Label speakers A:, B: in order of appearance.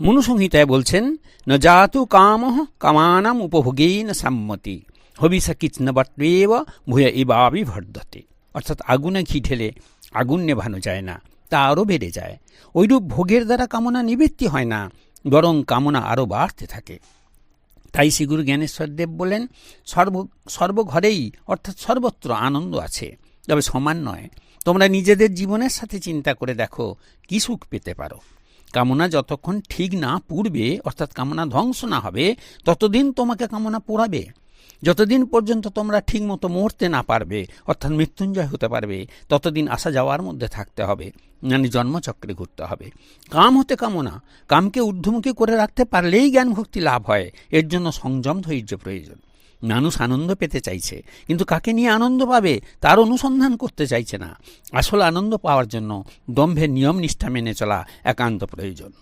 A: মনুসংহিতায় বলছেন ন জাতু কাম কামানাম উপভোগেন সম্মতি। হবিষা কিচনবত্বেব ভূয় ইবাবি ভর্ধতে অর্থাৎ আগুনে ঘি ঢেলে আগুন নেভানো যায় না, তা আরও বেড়ে যায়। ওইরূপ ভোগের দ্বারা কামনা নিবৃত্তি হয় না, বরং কামনা আরও বাড়তে থাকে। তাই শ্রীগুরু জ্ঞানেশ্বর দেব বলেন, সর্ব, সর্বঘরেই অর্থাৎ সর্বত্র আনন্দ আছে, তবে সমান নয়। তোমরা নিজেদের জীবনের সাথে চিন্তা করে দেখো, কি সুখ পেতে পারো? কামনা যতক্ষণ ঠিক না পুড়বে অর্থাৎ কামনা ধ্বংস না হবে, ততদিন তোমাকে কামনা পোড়াবে যতদিন পর্যন্ত তোমরা ঠিকমতো মরতে না পারবে, অর্থাৎ মৃত্যুঞ্জয় হতে পারবে, ততদিন আসা যাওয়ার মধ্যে থাকতে হবে মানে জন্মচক্রে ঘুরতে হবে। কাম হতে কামনা, কামকে ঊর্ধ্বমুখী করে রাখতে পারলেই জ্ঞান ভক্তি লাভ হয়, এর জন্য সংযম ধৈর্য প্রয়োজন। মানুষ আনন্দ পেতে চাইছে। কিন্তু কাকে নিয়ে আনন্দ পাবে, তার অনুসন্ধান করতে চাইছে না। আসল আনন্দ পাওয়ার জন্য দম্ভের নিয়ম নিষ্ঠা মেনে চলা একান্ত প্রয়োজন।